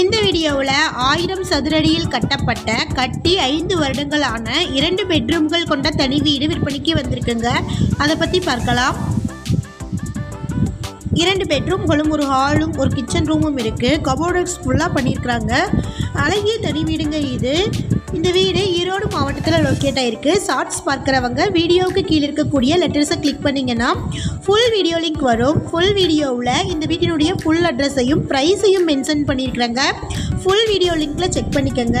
இந்த வீடியோவில் ஆயிரம் சதுரடியில் கட்டப்பட்ட கட்டி ஐந்து வருடங்களான இரண்டு பெட்ரூம்கள் கொண்ட தனி வீடு விற்பனைக்கு வந்திருக்குங்க. அதை பற்றி பார்க்கலாம். இரண்டு பெட்ரூம்களும் ஒரு ஹாலும் ஒரு கிச்சன் ரூமும் இருக்குது கபோர்டர்ஸ் ஃபுல்லாக பண்ணியிருக்கிறாங்க. அழகிய தனி வீடுங்க இது. இந்த வீடு ஈரோடு மாவட்டத்தில் லொக்கேட் ஆகிருக்கு ஷார்ட்ஸ் பார்க்குறவங்க வீடியோவுக்கு கீழே இருக்கக்கூடிய லெட்டர்ஸை கிளிக் பண்ணிங்கன்னா ஃபுல் வீடியோ லிங்க் வரும். ஃபுல் வீடியோவில் இந்த வீட்டினுடைய ஃபுல் அட்ரஸையும் ப்ரைஸையும் மென்ஷன் பண்ணியிருக்கிறாங்க. ஃபுல் வீடியோ லிங்க்கில் செக் பண்ணிக்கோங்க.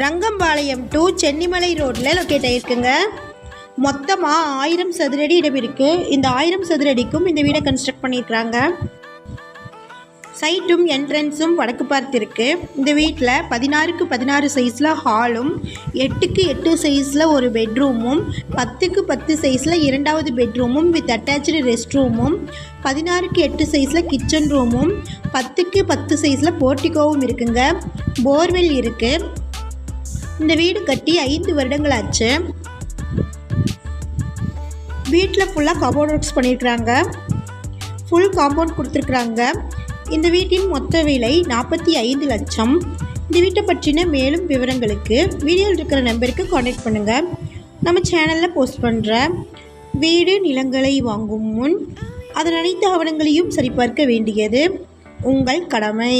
ரங்கம்பாளையம் டு சென்னிமலை ரோட்டில் லொக்கேட் ஆகிருக்குங்க மொத்தமாக ஆயிரம் சதுரடி இடம் இருக்குது இந்த ஆயிரம் சதுரடிக்கும் இந்த வீடை கன்ஸ்ட்ரக்ட் பண்ணியிருக்கிறாங்க. சைட்டும் என்ட்ரன்ஸும் வடக்கு பார்த்து இருக்குது இந்த வீட்டில் பதினாறுக்கு பதினாறு சைஸில் ஹாலும் எட்டுக்கு எட்டு சைஸில் ஒரு பெட்ரூமும் பத்துக்கு பத்து சைஸில் இரண்டாவது பெட்ரூமும் வித் அட்டாச்சு ரெஸ்ட் ரூமும் பதினாறுக்கு எட்டு சைஸில் கிச்சன் ரூமும் பத்துக்கு பத்து சைஸில் போர்ட்டிகோவும் இருக்குங்க. போர்வெல் இருக்குது இந்த வீடு கட்டி ஐந்து வருடங்கள் ஆச்சு வீட்டில் ஃபுல்லாக காம்பவுண்ட் ஒர்க்ஸ் பண்ணியிருக்கிறாங்க ஃபுல் காம்பவுண்ட் கொடுத்துருக்குறாங்க. இந்த வீட்டின் மொத்த விலை நாற்பத்தி ஐந்து லட்சம். இந்த வீட்டை பற்றின மேலும் விவரங்களுக்கு வீடியோவில் இருக்கிற நம்பருக்கு காண்டாக்ட் பண்ணுங்கள் நம்ம சேனலில் போஸ்ட் பண்ணுற வீடு நிலங்களை வாங்கும் முன் அதன் அனைத்து ஆவணங்களையும் சரிபார்க்க வேண்டியது உங்கள் கடமை.